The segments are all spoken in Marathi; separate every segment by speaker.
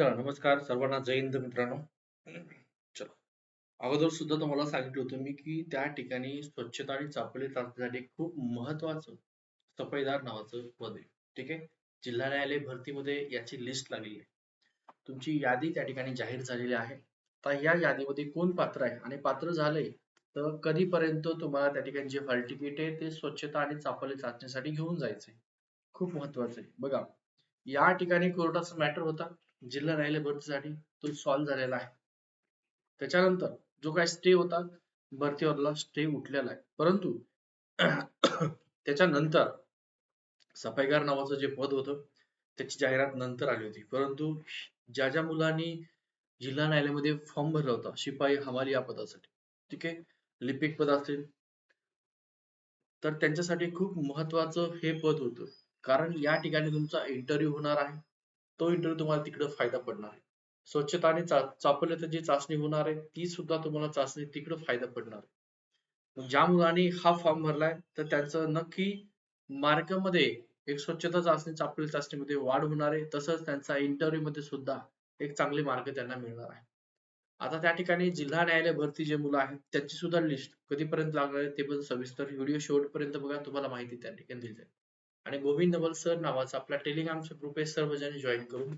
Speaker 1: तर नमस्कार सर्वांना. जय हिंद मित्रांनो. चलो. अगोदर सुद्धा तुम्हाला सांगितलं होतं मी की त्या ठिकाणी स्वच्छता आणि चापली चाचणीसाठी खूप महत्वाचं सफाईदार नावाचं पद आहे. ठीक आहे? जिल्हा न्यायालय भरतीमध्ये याची लिस्ट लागलेली आहे. तुमची यादी त्या ठिकाणी जाहीर झालेली आहे. तर या यादीमध्ये कोण पात्र आहे? आणि पात्र झालंय तर कधीपर्यंत तुम्हाला त्या ठिकाणी जे हॉल तिकीट आहे ते स्वच्छता आणि चापली चाचणीसाठी घेऊन जायचंय. खूप महत्वाचं आहे. बघा या ठिकाणी कोर्टाचा मॅटर होता. जिल्हा न्यायालय भरतीसाठी तो सॉल्व्ह झालेला आहे. त्याच्यानंतर जो काही स्टे होता भरतीवरला स्टे उठलेला आहे. परंतु त्याच्यानंतर सफाईगार नावाचं जे पद होतं त्याची जाहिरात नंतर आली होती. परंतु ज्या ज्या मुलांनी जिल्हा न्यायालयामध्ये फॉर्म भरला होता शिपाई हमाली या पदासाठी ठीक आहे? लिपिक पद असेल तर त्यांच्यासाठी खूप महत्वाचं हे पद होतं. कारण या ठिकाणी तुमचा इंटरव्ह्यू होणार आहे. तो इंटरव्ह्यू तुम्हाला तिकडे फायदा पडणार आहे. स्वच्छता आणि चापल्यात जी चाचणी होणार आहे ती सुद्धा तुम्हाला चाचणी तिकडे फायदा पडणार आहे. ज्या मुलांनी हा फॉर्म भरलाय तर त्यांचं नक्की मार्कमध्ये एक स्वच्छता चाचणी चापली चाचणीमध्ये वाढ होणार आहे. तसंच त्यांचा इंटरव्ह्यू मध्ये सुद्धा एक चांगले मार्क त्यांना मिळणार आहे. आता त्या ठिकाणी जिल्हा न्यायालय भरती जे मुलं आहेत त्याची सुद्धा लिस्ट कधीपर्यंत लागणार आहे ते पण सविस्तर व्हिडिओ शेवटपर्यंत बघा तुम्हाला माहिती त्या ठिकाणी दिली जाईल. आणि गोविंद नवल सर नावाचा आपला टेलिग्रामचा ग्रुप आहे सर्वजण जॉईन करून.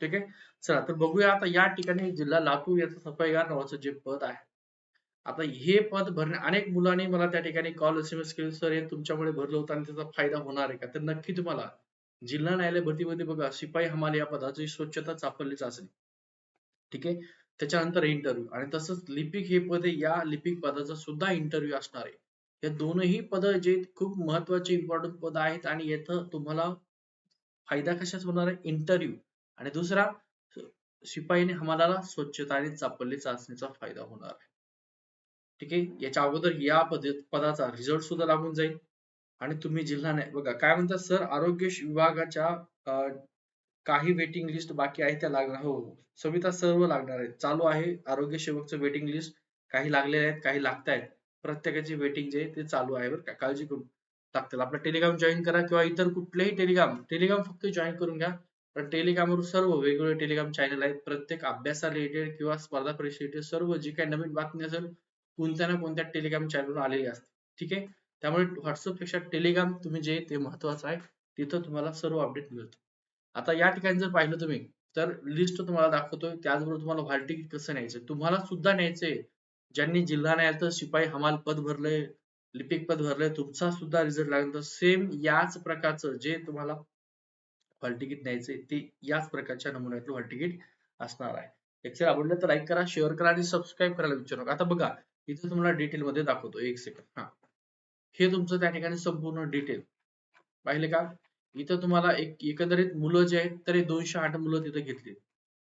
Speaker 1: ठीक आहे? चला तर बघूया आता या ठिकाणी जिल्हा लातूर याचं सफाईगार नावाचं जे पद आहे. आता हे पद भरणे अनेक मुलांनी मला त्या ठिकाणी कॉल एस एम एस केले सर हे तुमच्यामुळे भरलं होतं आणि त्याचा फायदा होणार आहे का? तर नक्की तुम्हाला जिल्हा न्यायालय भरतीमध्ये बघा शिपाई हमाल या पदाची स्वच्छता चापल्ली चाचणी ठीक आहे? त्याच्यानंतर इंटरव्ह्यू आणि तसंच लिपिक हे पद या लिपिक पदाचा सुद्धा इंटरव्ह्यू असणार आहे. हे दोनही पद जे खूप महत्त्वाचे इम्पॉर्टंट पद आहेत आणि येथं तुम्हाला फायदा कशाच होणार आहे? इंटरव्ह्यू आणि दुसरा शिपाईने हमालाला स्वच्छता आणि चापल्ली चाचणीचा फायदा होणार आहे. ठीक आहे? याच्या अगोदर या पद पदाचा रिझल्ट सुद्धा लागून जाईल. आणि तुम्ही जिल्हा नाही बघा काय म्हणतात? सर आरोग्य विभागाच्या काही वेटिंग लिस्ट बाकी आहे त्या लागणार हो सविता सर्व लागणार आहे चालू आहे आरोग्य सेवकचं वेटिंग लिस्ट काही लागले आहेत काही लागत आहेत प्रत्येकाची वेटिंग जे ते चालू आहे बरं का. काळजी करून टाकतील. आपला टेलिग्राम जॉईन करा किंवा इतर कुठलेही टेलिग्राम. टेलिग्राम फक्त जॉईन करून घ्या. पण टेलिग्रामवर सर्व वेगवेगळे टेलिग्राम चॅनल आहेत. प्रत्येक अभ्यासा रिलेटेड किंवा स्पर्धा परीक्षा रिलेटेड सर्व जी काही नवीन बातमी असेल कोणत्या ना कोणत्या टेलिग्राम चॅनलवर आलेली असते ठीक आहे? त्यामुळे व्हॉट्सअपपेक्षा टेलिग्राम तुम्ही जे ते महत्वाचं आहे. तिथं तुम्हाला सर्व अपडेट मिळतो. आता या ठिकाणी जर पाहिलं तुम्ही तर लिस्ट तुम्हाला दाखवतोय. त्याचबरोबर तुम्हाला व्हाल तिकीट कसं न्यायचं तुम्हाला सुद्धा न्यायचंय. ज्यांनी जिल्हा न्यायालयात शिपाई हमाल पद भरले लिपिक पद भरले तुमचा सुद्धा रिझल्ट लागला सेम याच प्रकारचं जे तुम्हाला हॉल तिकीट न्यायचे ते याच प्रकारच्या नमुन्यातलं हॉल तिकीट असणार आहे. लेक्चर आवडलं तर लाईक करा शेअर करा आणि सबस्क्राईब करायला विचारू नका. आता बघा इथे तुम्हाला डिटेल मध्ये दाखवतो. एक सेकंड हा. हे तुमचं त्या ठिकाणी संपूर्ण डिटेल पाहिले का? इथं तुम्हाला एक एकंदरीत मुलं जे आहेत तरी दोनशे आठ मुलं तिथे घेतली.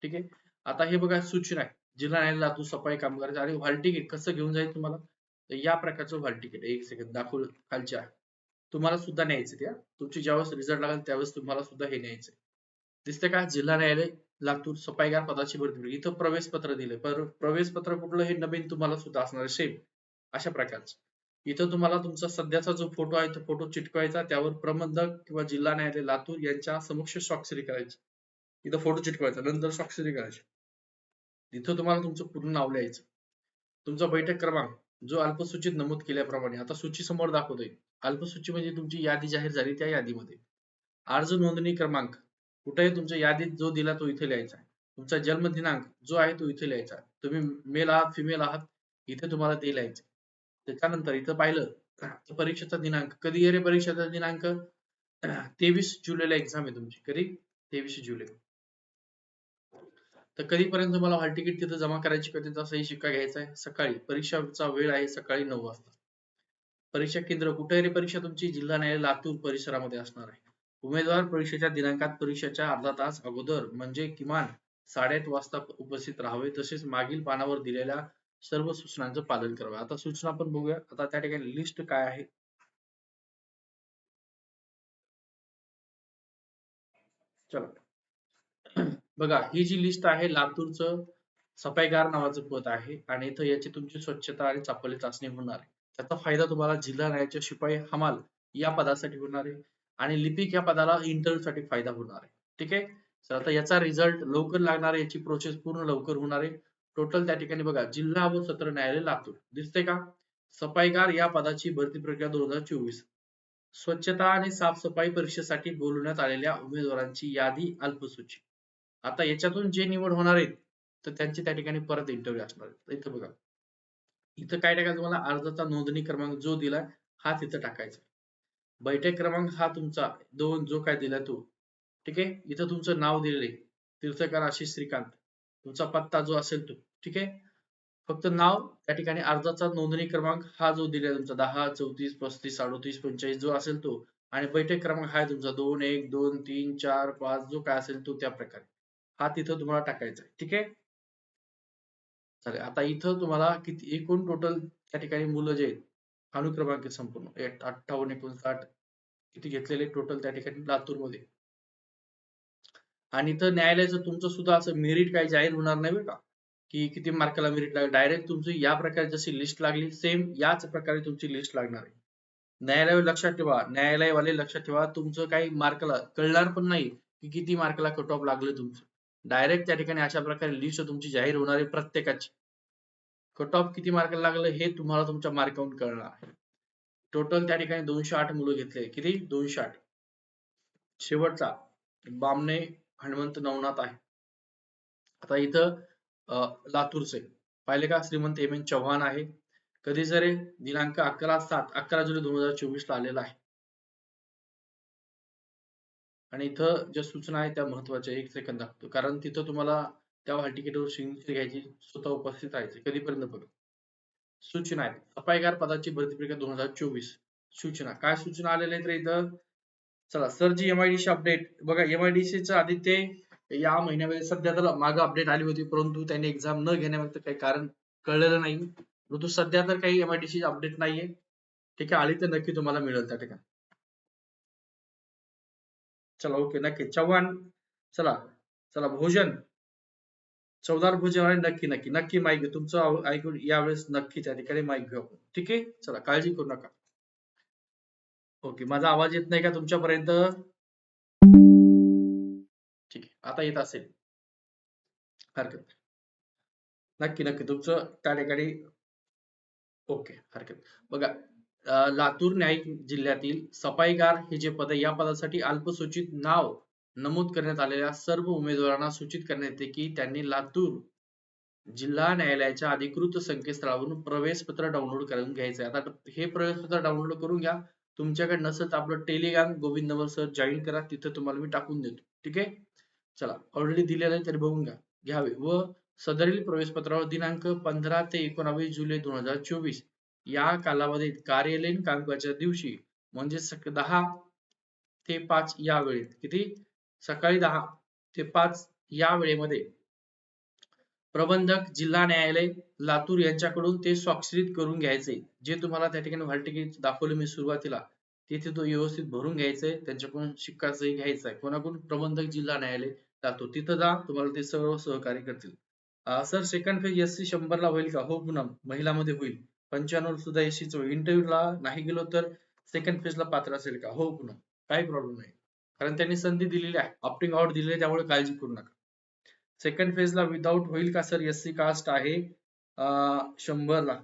Speaker 1: ठीक आहे? आता हे बघा सूचना आहे. जिल्हा न्यायालय लातूर सफाई कामगार आणि हॉल तिकीट कसं घेऊन जाईल तुम्हाला? तर या प्रकारचं हॉल तिकीट एक सेकंड दाखवलं खालच्या. तुम्हाला सुद्धा न्यायचं त्या तुमची ज्यावेळेस रिझल्ट लागेल त्यावेळेस तुम्हाला सुद्धा हे न्यायचं दिसते का? जिल्हा न्यायालय लातूर सफाईगार पदाची भरती इथं प्रवेश पत्र दिले पर प्रवेश पत्र कुठलं हे नवीन तुम्हाला सुद्धा असणार सेम. अशा प्रकारचं. इथं तुम्हाला तुमचा सध्याचा जो फोटो आहे तो फोटो चिटकवायचा. त्यावर प्रबंधक किंवा जिल्हा न्यायालय लातूर यांच्या समक्ष स्वाक्षरी करायची. इथं फोटो चिटकवायचा. नंतर स्वाक्षरी करायची. तिथं तुम्हाला तुमचं पूर्ण नाव लिहायचं. तुमचा बैठक क्रमांक जो अल्पसूचीत नमूद केल्याप्रमाणे आता सूची समोर दाखवतोय. अल्पसूची म्हणजे तुमची यादी जाहीर झाली त्या यादीमध्ये. अर्ज नोंदणी क्रमांक कुठेही तुमच्या यादीत जो दिला तो इथे लिहायचा तुमचा जन्म दिनांक जो आहे तो इथे लिहायचा तुम्ही मेल आहात फिमेल आहात इथे तुम्हाला ते लिहायचं त्याच्यानंतर इथं पाहिलं परीक्षेचा दिनांक कधी आहे रे परीक्षेचा दिनांक? तेवीस जुलैला एक्झाम आहे तुमची. कधी? तेवीस जुलै. तर कधीपर्यंत तुम्हाला हॉल तिकीट तिथं जमा करायची कधी तसाही शिक्का घ्यायचा आहे? सकाळी. परीक्षाचा वेळ आहे सकाळी नऊ वाजता. परीक्षा केंद्र कुठे परीक्षा तुमची जिल्हा न्यायालय लातूर परिसरामध्ये असणार आहे. उमेदवार परीक्षेच्या दिनांकात परीक्षेच्या अर्धा तास अगोदर म्हणजे किमान साडेआठ वाजता उपस्थित राहावे. तसेच मागील पानावर दिलेल्या सर्व सूचनांचं पालन करावे. आता सूचना पण बघूया. आता त्या ठिकाणी लिस्ट काय आहे? चला. बघा ही जी लिस्ट आहे लातूरचं सफाईगार नावाचं पद आहे आणि इथं याची तुमची स्वच्छता आणि चापली चाचणी होणार आहे. त्याचा फायदा तुम्हाला जिल्हा न्यायाच्या शिपाई हमाल या पदासाठी होणार आहे आणि लिपिक या पदाला इंटरव्ह्यू साठी फायदा होणार आहे. ठीक आहे? तर आता याचा रिझल्ट लवकर लागणार आहे याची प्रोसेस पूर्ण लवकर होणार आहे. टोटल त्या ठिकाणी बघा जिल्हा व सत्र न्यायालय लातूर. दिसते का? सफाईगार या पदाची भरती प्रक्रिया दोन हजार चोवीस. स्वच्छता आणि साफसफाई परीक्षेसाठी बोलवण्यात आलेल्या उमेदवारांची यादी अल्पसूची. आता याच्यातून जे निवड होणार आहेत तर त्यांची त्या ठिकाणी परत इंटरव्ह्यू असणार इथं बघा. इथं काय टाकायचं तुम्हाला? अर्जाचा नोंदणी क्रमांक जो दिलाय हा तिथं टाकायचा. बैठक क्रमांक हा तुमचा दोन जो काय दिलाय तो. ठीक आहे? इथं तुमचं नाव दिलेलं आहे. तीर्थकार आशिष श्रीकांत. तुमचा पत्ता जो असेल तो. ठीक आहे? फक्त नाव त्या ठिकाणी अर्जाचा नोंदणी क्रमांक हा जो दिलाय तुमचा दहा चौतीस पस्तीस अडोतीस पंचेचाळीस जो असेल तो. आणि बैठक क्रमांक हा आहे तुमचा दोन एक दोन तीन चार पाच जो काय असेल तो त्या प्रकारे. हा तिथं तुम्हाला टाकायचा आहे. ठीक आहे? चालेल. आता इथं तुम्हाला किती एकूण टोटल त्या ठिकाणी मुलं जे आहेत अनुक्रमांक संपूर्ण अठ्ठावन्न एकोणसाठ किती घेतलेले टोटल त्या ठिकाणी लातूरमध्ये आणि इथं न्यायालयाचं तुमचं सुद्धा असं मेरिट काही जाहीर होणार नाही बरं का? की किती मार्काला मेरिट लागेल? डायरेक्ट तुमची या प्रकारे जशी लिस्ट लागली सेम याच प्रकारे तुमची लिस्ट लागणार आहे. न्यायालय लक्षात ठेवा न्यायालयवाले लक्षात ठेवा तुमचं काही मार्कला कळणार पण नाही की किती मार्कला कट ऑफ लागले तुमचं. डायरेक्ट त्या ठिकाणी अशा प्रकारे लिस्ट तुमची जाहीर होणार आहे प्रत्येकाची. कट ऑफ किती मार्काला लागलं हे तुम्हाला तुमच्या मार्कावरून कळणार आहे. टोटल त्या ठिकाणी दोनशे आठ मुलं घेतले. किती? दोनशे आठ. शेवटचा. बामणे हनुमंत नवनाथ आहे. आता इथं लातूरचे. पाहिले का? श्रीमंत एम एन चव्हाण आहे. कधी जरे दिनांक अकरा सात अकरा जुलै दोन हजार चोवीस ला आलेला आहे. आणि इथं ज्या सूचना आहेत त्या महत्त्वाच्या एक सेकंद दाखवतो. कारण तिथं तुम्हाला त्या हॉल तिकीटवर सिग्नेचर घ्यायची स्वतः उपस्थित राहायचे कधीपर्यंत बघा. सूचना आहेत. सफाईगार पदाची भरती प्रक्रिया दोन हजार चोवीस. सूचना. काय सूचना आलेल्या आहेत रे इथं? चला सर जी एमआयडीसी अपडेट बघा एमआयडीसीचं आधी ते या महिन्यामध्ये सध्या तर मागे अपडेट आली होती परंतु त्यांनी एक्झाम न घेण्यामागचं काही कारण कळलेलं नाही. परंतु सध्या तर काही एमआयडीसी अपडेट नाहीये. ठीक आहे आली तर नक्की तुम्हाला मिळेल त्या ठिकाणी. चला ओके नक्की. चव्हाण चला चला भोजन. चौदार भोजन आणि नक्की नक्की नक्की माईक घेऊ तुमचं ऐकून यावेळेस नक्की त्या ठिकाणी माईक घेऊ आपण ठीक आहे? चला काळजी करू नका. ओके माझा आवाज येत नाही का तुमच्यापर्यंत? ठीक आहे आता येत असेल. हरकत नक्की नक्की तुमचं त्या ठिकाणी. ओके हरकत बघा लातूर न्यायिक जिल्ह्यातील सफाईगार हे जे पद या पदासाठी अल्पसूचित नाव नमूद करण्यात आलेल्या सर्व उमेदवारांना सूचित करण्यात येते की त्यांनी लातूर जिल्हा न्यायालयाच्या अधिकृत संकेतस्थळावरून प्रवेश पत्र डाउनलोड करून घ्यायचं आहे. आता हे प्रवेश पत्र डाउनलोड करून घ्या. तुमच्याकडे नसेल तर आपलं टेलिग्राम गोविंदवर सर जॉईन करा. तिथं तुम्हाला मी टाकून देतो. ठीक आहे? चला ऑलरेडी दिलेलं आहे तरी बघून घ्या. घ्यावे. व सदरील प्रवेशपत्रावर दिनांक पंधरा ते एकोणावीस जुलै दोन हजार चोवीस या कालावधीत कार्यालयीन कामकाजाच्या दिवशी म्हणजे दहा ते पाच या वेळेत किती? सकाळी दहा ते पाच या वेळेमध्ये प्रबंधक जिल्हा न्यायालय लातूर यांच्याकडून ते स्वाक्षरित करून घ्यायचे. जे तुम्हाला त्या ठिकाणी व्हर्टिकेट दाखवले मी सुरुवातीला तिथे तो व्यवस्थित भरून घ्यायचंय त्यांच्याकडून शिक्काचंही घ्यायचं आहे. कोणाकडून? प्रबंधक जिल्हा न्यायालय लातूर. तिथं जा तुम्हाला ते सर्व सहकार्य करतील. Sir second phase S C शंभरला होईल का? हो पुन्हा महिलामध्ये होईल. पंच्याण्णव सुद्धा एस इंटरव्ह्यूला नाही गेलो तर सेकंड फेजला पात्र असेल का? हो पुन्हा. काही प्रॉब्लेम नाही. कारण त्यांनी संधी दिलेली आहे. ऑप्टिंग आउट दिलेली त्यामुळे काळजी करू नका. सेकंड फेजला विदाऊट होईल का सर एस सी कास्ट आहे शंभरला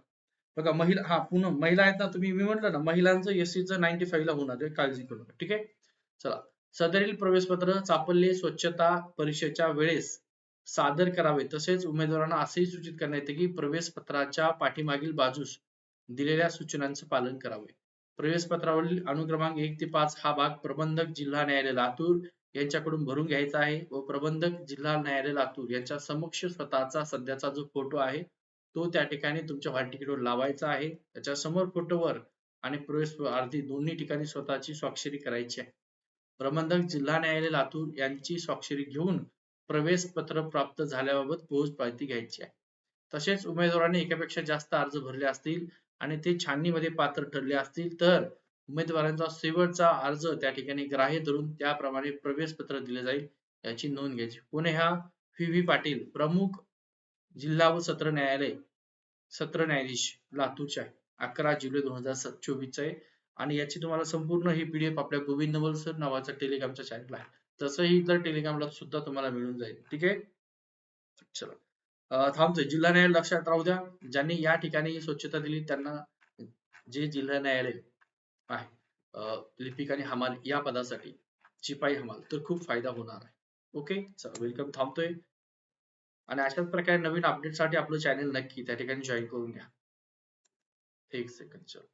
Speaker 1: बघा महिला हा पुन्हा महिला आहेत ना तुम्ही मी म्हटलं ना महिलांचं एससीचं नाईन्टी फाईव्ह ला होणार आहे. काळजी करू नका. ठीक आहे? चला. सदरील प्रवेशपत्र चापल्य स्वच्छता परीक्षेच्या वेळेस सादर करावे. तसेच उमेदवारांना असेही सूचित करण्यात येते की प्रवेश पत्राच्या पाठीमागील बाजूस दिलेल्या सूचनांचे पालन करावे. प्रवेश पत्रावरील अनुक्रमांक एक ते पाच हा भाग प्रबंधक जिल्हा न्यायालय लातूर यांच्याकडून भरून घ्यायचा आहे व प्रबंधक जिल्हा न्यायालय लातूर यांच्या समक्ष स्वतःचा सध्याचा जो फोटो आहे तो त्या ठिकाणी तुमच्या हॉल तिकीटवर लावायचा आहे. त्याच्यासमोर फोटोवर आणि प्रवेश अर्धी दोन्ही ठिकाणी स्वतःची स्वाक्षरी करायची आहे. प्रबंधक जिल्हा न्यायालय लातूर यांची स्वाक्षरी घेऊन प्रवेश पत्र प्राप्त झाल्याबाबत पोहोच पावती घ्यायची आहे. तसेच उमेदवारांनी एकापेक्षा जास्त अर्ज भरले असतील आणि ते छाननीमध्ये पात्र ठरले असतील तर उमेदवारांचा शेवटचा अर्ज त्या ठिकाणी ग्राह्य धरून त्याप्रमाणे प्रवेश पत्र दिले जाईल याची नोंद घ्यायची. पुणे हा व्ही व्ही पाटील प्रमुख जिल्हा व सत्र न्यायालय सत्र न्यायाधीश लातूरचे आहे. अकरा जुलै दोन हजार चोवीस आहे. आणि याची तुम्हाला संपूर्ण ही पीडीएफ आपल्या गोविंद नवल सर नावाचा टेलिग्रामच्या चॅनल आहे. तसंही इतर टेलिग्रामला सुद्धा तुम्हाला मिळून जाईल. ठीक आहे? चला. थांबतोय. जिल्हा न्यायालय लक्षात राहू द्या. ज्यांनी या ठिकाणी स्वच्छता दिली त्यांना जे जिल्हा न्यायालय आहे लिपिक आणि हमाल या पदासाठी शिपाई हमाल तर खूप फायदा होणार आहे. ओके? चला वेलकम. थांबतोय. आणि अशाच प्रकारे नवीन अपडेटसाठी आपलं चॅनल नक्की त्या ठिकाणी जॉईन करून घ्या. एक सेकंड चल.